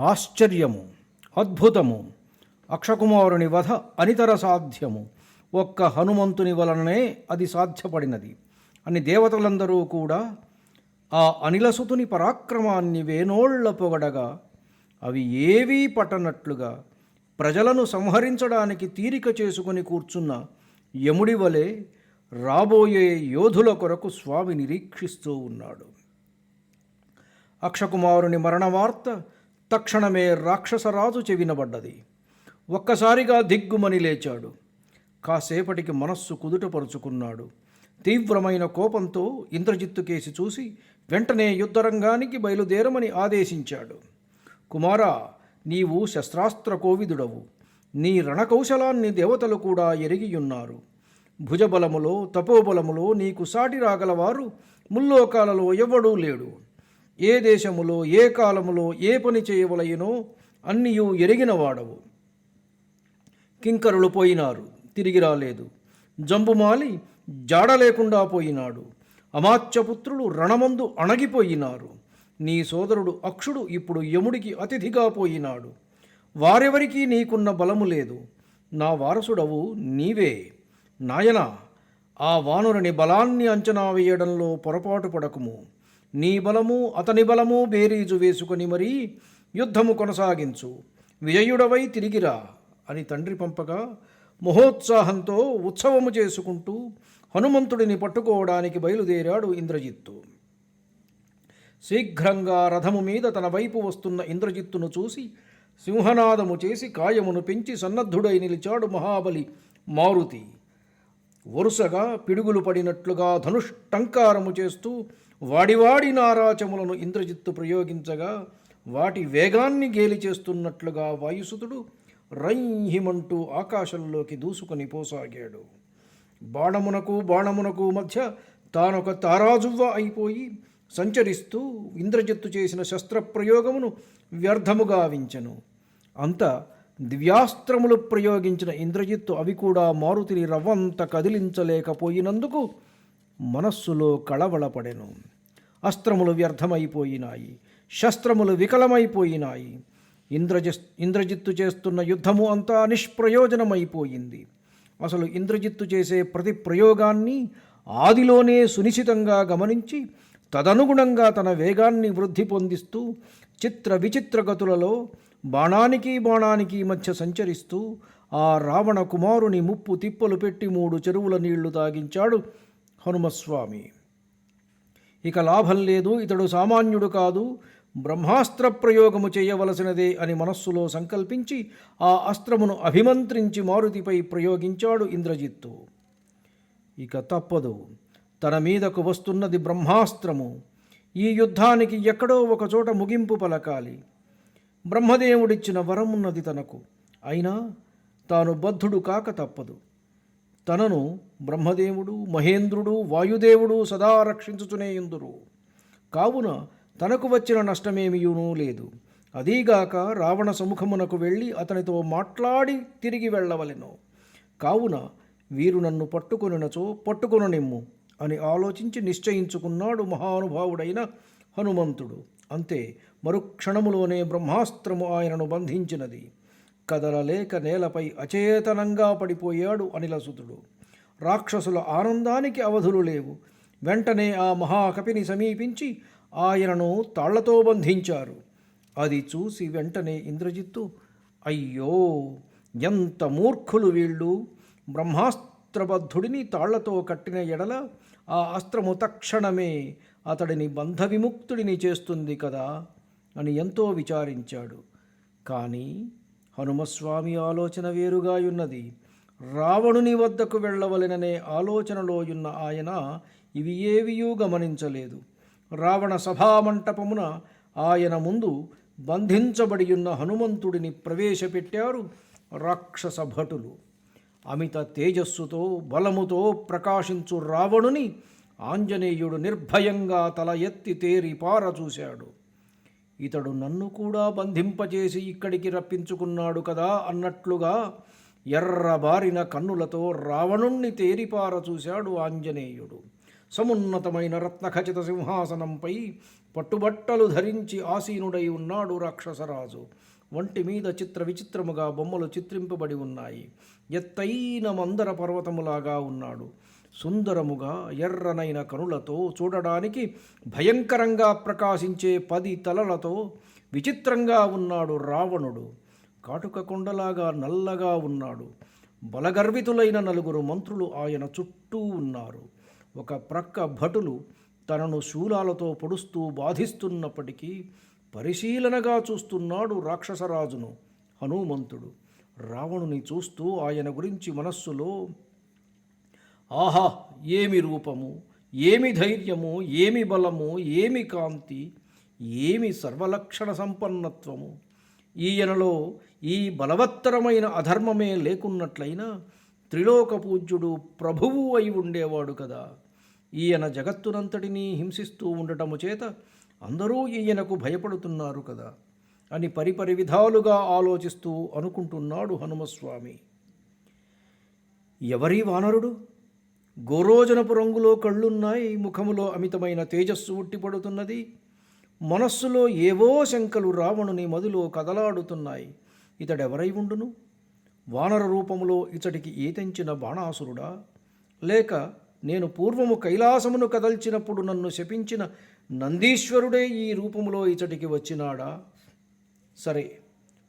ఆశ్చర్యము అద్భుతము. అక్షకుమారుని వధ అనితర సాధ్యము. ఒక్క హనుమంతుని వలననే అది సాధ్యపడినది. అని దేవతలందరూ కూడా ఆ అనిలసుతుని పరాక్రమాన్ని వేనోళ్ళ పొగడగా అవి ఏవీ పట్టనట్లుగా ప్రజలను సంహరించడానికి తీరిక చేసుకుని కూర్చున్న యముడి వలె రాబోయే యోధుల కొరకు స్వామి నిరీక్షిస్తూ ఉన్నాడు. అక్షకుమారుని మరణ వార్త తక్షణమే రాక్షసరాజు చెవినబడ్డది ఒక్కసారిగా దిగ్గుమని లేచాడు. కాసేపటికి మనస్సు కుదుటపరుచుకున్నాడు. తీవ్రమైన కోపంతో ఇంద్రజిత్తు కేసి చూసి వెంటనే యుద్ధరంగానికి బయలుదేరమని ఆదేశించాడు. కుమారా నీవు శస్త్రాస్త్ర కోవిదుడవు. నీ రణకౌశలాన్ని దేవతలు కూడా ఎరిగియున్నారు. భుజబలములో తపోబలములో నీకు సాటి రాగలవారు ముల్లోకాలలో ఎవ్వడూ లేడు. ఏ దేశములో ఏ కాలములో ఏ పని చేయవలయనో అన్నియు ఎరిగినవాడవు కింకరులు పోయినారు తిరిగి రాలేదు. జంబుమాలి జాడ లేకుండా పోయినాడు. అమాత్యపుత్రులు రణమందు అణగిపోయినారు. నీ సోదరుడు అక్షుడు ఇప్పుడు యముడికి అతిథిగా పోయినాడు. వారెవరికీ నీకున్న బలము లేదు. నా వారసుడవు నీవే. నాయనా ఆ వానురని బలాన్ని అంచనా వేయడంలో పొరపాటు పడకుము. నీ బలము అతని బలము బేరీజు వేసుకొని మరీ యుద్ధము కొనసాగించు. విజయుడవై తిరిగిరా అని తండ్రి పంపగా మహోత్సాహంతో ఉత్సవము చేసుకుంటూ హనుమంతుడిని పట్టుకోవడానికి బయలుదేరాడు ఇంద్రజిత్తు. శీఘ్రంగా రథము మీద తన వైపు వస్తున్న ఇంద్రజిత్తును చూసి సింహనాదము చేసి కాయమును పెంచి సన్నద్ధుడై నిలిచాడు మహాబలి మారుతి. వరుసగా పిడుగులు పడినట్లుగా ధనుష్టంకారము చేస్తూ వాడివాడి నారాచములను ఇంద్రజిత్తు ప్రయోగించగా వాటి వేగాన్ని గేలి చేస్తున్నట్లుగా వాయుసుతుడు రైహిమంటూ ఆకాశంలోకి దూసుకొని పోసాగాడు. బాణమునకు బాణమునకు మధ్య తానొక తారాజువ్వ అయిపోయి సంచరిస్తూ ఇంద్రజిత్తు చేసిన శస్త్రప్రయోగమును వ్యర్థముగా వించెను అంత దివ్యాస్త్రములు ప్రయోగించిన ఇంద్రజిత్తు అవి కూడా మారుతిని రవ్వంత కదిలించలేకపోయినందుకు మనస్సులో కళవళపడెను. అస్త్రములు వ్యర్థమైపోయినాయి శస్త్రములు వికలమైపోయినాయి. ఇంద్రజి ఇంద్రజిత్తు చేస్తున్న యుద్ధము అంతా నిష్ప్రయోజనమైపోయింది. అసలు ఇంద్రజిత్తు చేసే ప్రతి ప్రయోగాన్ని ఆదిలోనే సునిశ్చితంగా గమనించి తదనుగుణంగా తన వేగాన్ని వృద్ధి పొందిస్తూ చిత్ర విచిత్ర గతులలో బాణానికి బాణానికి మధ్య సంచరిస్తూ ఆ రావణ కుమారుని ముప్పు తిప్పలు పెట్టి మూడు చెరువుల నీళ్ళు తాగించాడు హనుమస్వామి. ఇక లాభం లేదు ఇతడు సామాన్యుడు కాదు బ్రహ్మాస్త్ర ప్రయోగము చేయవలసినదే అని మనస్సులో సంకల్పించి ఆ అస్త్రమును అభిమంత్రించి మారుతిపై ప్రయోగించాడు ఇంద్రజిత్తు. ఇక తప్పదు తన మీదకు వస్తున్నది బ్రహ్మాస్త్రము. ఈ యుద్ధానికి ఎక్కడో ఒకచోట ముగింపు పలకాలి. బ్రహ్మదేవుడిచ్చిన వరమున్నది తనకు. అయినా తాను బద్ధుడు కాక తప్పదు. తనను బ్రహ్మదేవుడు మహేంద్రుడు వాయుదేవుడు సదా రక్షించుచునే ఇందురు. కావున తనకు వచ్చిన నష్టమేమియునూ లేదు. అదీగాక రావణ సముఖమునకు వెళ్ళి అతనితో మాట్లాడి తిరిగి వెళ్ళవలెను. కావున వీరు నన్ను పట్టుకొనినచో పట్టుకొననిమ్ము అని ఆలోచించి నిశ్చయించుకున్నాడు మహానుభావుడైన హనుమంతుడు. అంతే మరుక్షణములోనే బ్రహ్మాస్త్రము ఆయనను బంధించినది. కదలలేక నేలపై అచేతనంగా పడిపోయాడు అనిలసుతుడు. రాక్షసుల ఆనందానికి అవధులు లేవు. వెంటనే ఆ మహాకపిని సమీపించి ఆయనను తాళ్ళతో బంధించారు. అది చూసి వెంటనే ఇంద్రజిత్తు అయ్యో ఎంత మూర్ఖులు వీళ్ళు! బ్రహ్మాస్త్రబద్ధుడిని తాళ్ళతో కట్టిన ఎడల ఆ అస్త్రము తక్షణమే అతడిని బంధ విముక్తుడిని చేస్తుంది కదా! అని ఎంతో విచారించాడు. కానీ హనుమస్వామి ఆలోచన వేరుగా ఉన్నది. రావణుని వద్దకు వెళ్ళవలెననే ఆలోచనలో ఉన్న ఆయన ఇవి ఏవియూ గమనించలేదు. రావణ సభామంటపమున ఆయన ముందు బంధించబడి ఉన్న హనుమంతుడిని ప్రవేశపెట్టారు రాక్షస భటులు. అమిత తేజస్సుతో బలముతో ప్రకాశించు రావణుని ఆంజనేయుడు నిర్భయంగా తల ఎత్తి తేరి పారచూశాడు ఇతడు నన్ను కూడా బంధింపచేసి ఇక్కడికి రప్పించుకున్నాడు కదా అన్నట్లుగా ఎర్రబారిన కన్నులతో రావణుణ్ణి తేరిపార చూశాడు ఆంజనేయుడు. సమున్నతమైన రత్నఖచిత సింహాసనంపై పట్టుబట్టలు ధరించి ఆసీనుడై ఉన్నాడు రాక్షసరాజు. వంటి మీద చిత్ర విచిత్రముగా బొమ్మలు చిత్రింపబడి ఉన్నాయి. ఎత్తైన మందర పర్వతములాగా ఉన్నాడు. సుందరముగా ఎర్రనైన కనులతో చూడడానికి భయంకరంగా ప్రకాశించే పది తలలతో విచిత్రంగా ఉన్నాడు రావణుడు. కాటుక కొండలాగా నల్లగా ఉన్నాడు. బలగర్వితులైన నలుగురు మంత్రులు ఆయన చుట్టూ ఉన్నారు. ఒక ప్రక్క భటులు తనను శూలాలతో పొడుస్తూ బాధిస్తున్నప్పటికీ పరిశీలనగా చూస్తున్నాడు రాక్షసరాజును హనుమంతుడు. రావణుని చూస్తూ ఆయన గురించి మనస్సులో ఆహా ఏమి రూపము ఏమి ధైర్యము ఏమి బలము ఏమి కాంతి ఏమి సర్వలక్షణ సంపన్నత్వము? ఈయనలో ఈ బలవత్తరమైన అధర్మమే లేకున్నట్లయినా త్రిలోక పూజ్యుడు ప్రభువు అయి ఉండేవాడు కదా. ఈయన జగత్తునంతటినీ హింసిస్తూ ఉండటము చేత అందరూ ఈయనకు భయపడుతున్నారు కదా అని పరిపరి విధాలుగా ఆలోచిస్తూ అనుకుంటున్నాడు హనుమస్వామి. ఎవరి వానరుడు? గోరోజనపు రంగులో కళ్ళున్నాయి ముఖములో అమితమైన తేజస్సు ఉట్టిపడుతున్నది. మనస్సులో ఏవో శంకలు రావణుని మదిలో కదలాడుతున్నాయి. ఇతడెవరై ఉండును? వానర రూపములో ఇతడికి ఏతెంచిన బాణాసురుడా? లేక నేను పూర్వము కైలాసమును కదల్చినప్పుడు నన్ను శపించిన నందీశ్వరుడే ఈ రూపములో ఇతడికి వచ్చినాడా? సరే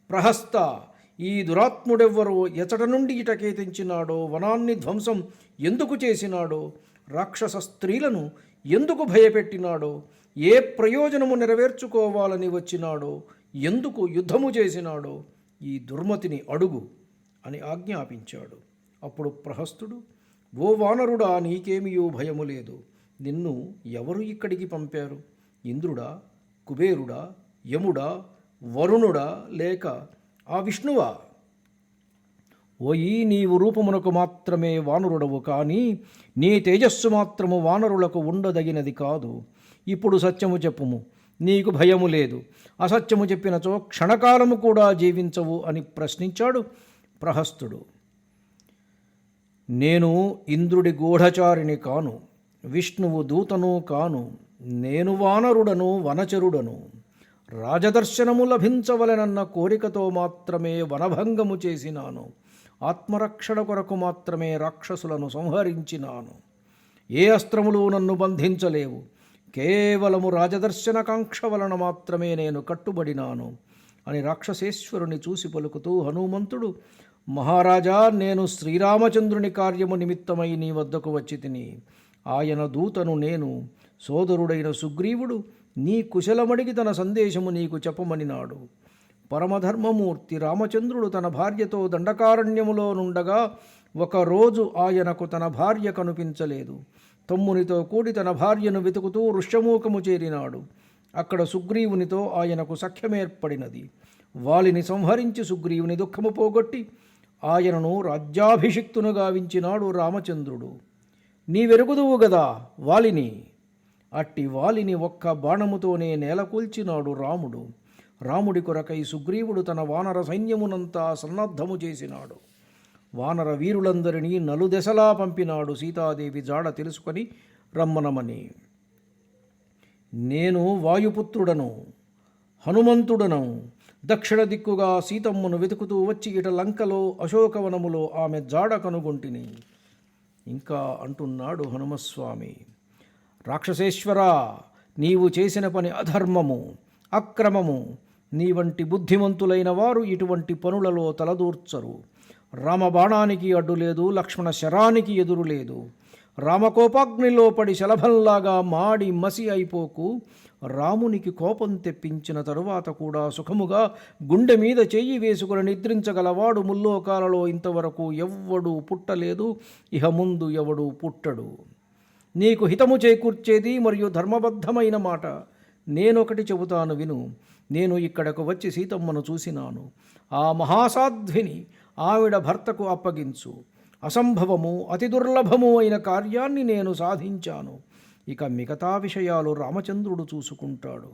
ప్రహస్త ఈ దురాత్ముడెవ్వరో ఎచట నుండి ఇటకేతించినాడో వనాన్ని ధ్వంసం ఎందుకు చేసినాడో? రాక్షస స్త్రీలను ఎందుకు భయపెట్టినాడో? ఏ ప్రయోజనము నెరవేర్చుకోవాలని వచ్చినాడో? ఎందుకు యుద్ధము చేసినాడో? ఈ దుర్మతిని అడుగు అని ఆజ్ఞాపించాడు. అప్పుడు ప్రహస్తుడు ఓ వానరుడా నీకేమియో భయము లేదు. నిన్ను ఎవరు ఇక్కడికి పంపారు? ఇంద్రుడా కుబేరుడా యముడా వరుణుడా లేక ఆ విష్ణువా? ఓయి నీవు రూపమునకు మాత్రమే వానరుడవు కానీ నీ తేజస్సు మాత్రము వానరులకు ఉండదగినది కాదు. ఇప్పుడు సత్యము చెప్పుము. నీకు భయము లేదు. అసత్యము చెప్పినచో క్షణకాలము కూడా జీవించవు అని ప్రశ్నించాడు ప్రహస్తుడు. నేను ఇంద్రుడి గూఢచారిని కాను. విష్ణువు దూతను కాను. నేను వానరుడను వనచరుడను. రాజదర్శనము లభించవలెనన్న కోరికతో మాత్రమే వనభంగము చేసినాను. ఆత్మరక్షణ కొరకు మాత్రమే రాక్షసులను సంహరించినాను. ఏ అస్త్రములు నన్ను బంధించలేవు. కేవలము రాజదర్శనకాంక్ష వలన మాత్రమే నేను కట్టుబడినాను అని రాక్షసేశ్వరుని చూసి పలుకుతూ హనుమంతుడు మహారాజా నేను శ్రీరామచంద్రుని కార్యము నిమిత్తమై నీ వద్దకు వచ్చి తిని ఆయన దూతను నేను సోదరుడైన సుగ్రీవుడు నీ కుశలమడిగి తన సందేశము నీకు చెప్పమనినాడు. పరమధర్మమూర్తి రామచంద్రుడు తన భార్యతో దండకారణ్యములో నుండగా ఒకరోజు ఆయనకు తన భార్య కనిపించలేదు. తమ్మునితో కూడి తన భార్యను వెతుకుతూ ఋష్యమూకము చేరినాడు. అక్కడ సుగ్రీవునితో ఆయనకు సఖ్యమేర్పడినది. వాలిని సంహరించి సుగ్రీవుని దుఃఖము పోగొట్టి ఆయనను రాజ్యాభిషిక్తును గావించినాడు రామచంద్రుడు. నీవెరుగుదువు గదా వాలిని? అట్టి వాలిని ఒక్క బాణముతోనే నేలకూల్చినాడు రాముడు. రాముడి కొరకై సుగ్రీవుడు తన వానర సైన్యమునంతా సన్నద్ధము చేసినాడు. వానర వీరులందరినీ నలుదెసలా పంపినాడు సీతాదేవి జాడ తెలుసుకొని రమ్మనమని. నేను వాయుపుత్రుడను హనుమంతుడను. దక్షిణ దిక్కుగా సీతమ్మను వెతుకుతూ వచ్చి ఇట లంకలో అశోకవనములో ఆమె జాడ కనుగొంటిని. ఇంకా అంటున్నాడు హనుమస్వామి. రాక్షసేశ్వర నీవు చేసిన పని అధర్మము అక్రమము. నీ వంటి బుద్ధిమంతులైన వారు ఇటువంటి పనులలో తలదూర్చరు. రామబాణానికి అడ్డు లేదు లక్ష్మణ శరానికి ఎదురు లేదు. రామకోపాగ్నిలో పడి శలభంలాగా మాడి మసి అయిపోకు. రామునికి కోపం తెప్పించిన తరువాత కూడా సుఖముగా గుండె మీద చెయ్యి వేసుకుని నిద్రించగలవాడు ముల్లోకాలలో ఇంతవరకు ఎవ్వడూ పుట్టలేదు. ఇహ ముందు ఎవడు పుట్టడు. నీకు హితము చేకూర్చేది మరియు ధర్మబద్ధమైన మాట. నేనొకటి చెబుతాను విను. నేను ఇక్కడకు వచ్చి సీతమ్మను చూసినాను. ఆ మహాసాధ్విని ఆవిడ భర్తకు అప్పగించు. అసంభవము అతి దుర్లభము అయిన కార్యాన్ని నేను సాధించాను. ఇక మిగతా విషయాలు రామచంద్రుడు చూసుకుంటాడు.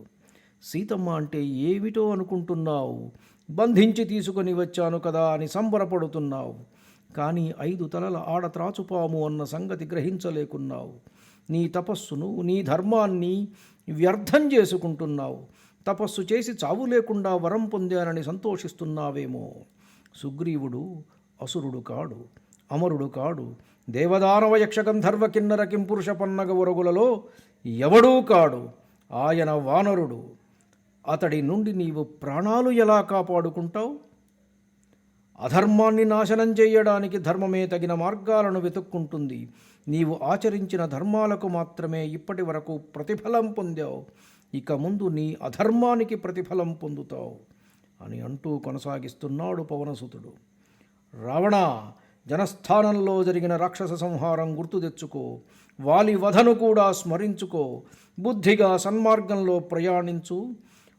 సీతమ్మ అంటే ఏమిటో అనుకుంటున్నావు? బంధించి తీసుకొని వచ్చాను కదా అని సంబరపడుతున్నావు. కానీ ఐదు తలల ఆడ త్రాచుపాము అన్న సంగతి గ్రహించలేకున్నావు. నీ తపస్సును నీ ధర్మాన్ని వ్యర్థం చేసుకుంటున్నావు. తపస్సు చేసి చావు లేకుండా వరం పొందానని సంతోషిస్తున్నావేమో. సుగ్రీవుడు అసురుడు కాడు అమరుడు కాడు దేవదానవ యక్షగంధర్వ కిన్నర కింపురుష పన్నగ ఉరగులలో ఎవడూ కాడు ఆయన వానరుడు. అతడి నుండి నీవు ప్రాణాలు ఎలా కాపాడుకుంటావు? అధర్మాన్ని నాశనం చేయడానికి ధర్మమే తగిన మార్గాలను వెతుక్కుంటుంది. నీవు ఆచరించిన ధర్మాలకు మాత్రమే ఇప్పటి వరకు ప్రతిఫలం పొందావు. ఇక ముందు నీ అధర్మానికి ప్రతిఫలం పొందుతావు అని అంటూ కొనసాగిస్తున్నాడు పవనసుతుడు. రావణ జనస్థానంలో జరిగిన రాక్షస సంహారం గుర్తు తెచ్చుకో. వాలి వధను కూడా స్మరించుకో. బుద్ధిగా సన్మార్గంలో ప్రయాణించు.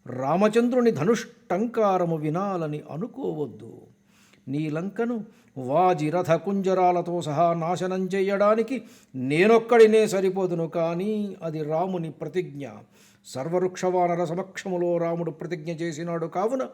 రామచంద్రుని ధనుష్టంకారము వినాలని అనుకోవద్దు. నీ లంకను వాజి రథ కుంజరాలతో సహా నాశనం చేయడానికి నేనొక్కడినే సరిపోదును కానీ అది రాముని ప్రతిజ్ఞ. సర్వవృక్షవానర సమక్షములో రాముడు ప్రతిజ్ఞ చేసినాడు కావున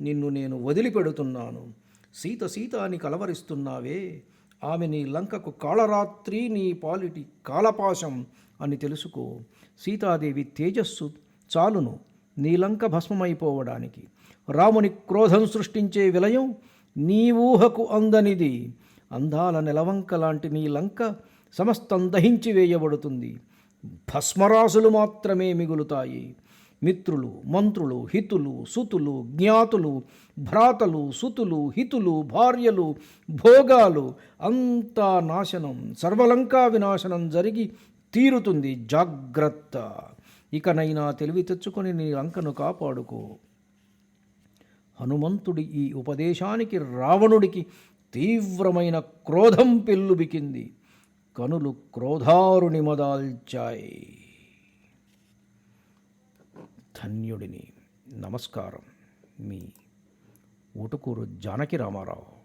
నిన్ను నేను వదిలిపెడుతున్నాను. సీత సీత అని కలవరిస్తున్నావే. ఆమె నీ లంకకు కాళరాత్రి నీ పాలిటి కాలపాశం అని తెలుసుకో. సీతాదేవి తేజస్సు చాలును. నీ లంక భస్మమైపోవడానికి రాముని క్రోధం సృష్టించే విలయం నీ ఊహకు అందనిది. అందాల నెలవంక లాంటి నీ లంక సమస్తం దహించి వేయబడుతుంది. భస్మరాసులు మాత్రమే మిగులుతాయి. మిత్రులు మంత్రులు హితులు సుతులు జ్ఞాతులు భ్రాతలు సుతులు హితులు భార్యలు భోగాలు అంతా నాశనం సర్వలంకా వినాశనం జరిగి తీరుతుంది జాగ్రత్త. ఇకనైనా తెలివి తెచ్చుకొని నీ లంకను కాపాడుకో. హనుమంతుడి ఈ ఉపదేశానికి రావణుడికి తీవ్రమైన క్రోధం పెల్లుబికింది. కనులు క్రోధారుని మదాల్చాయి. ధన్యుడిని. నమస్కారం. మీ ఊటుకూరు జానకి రామారావు.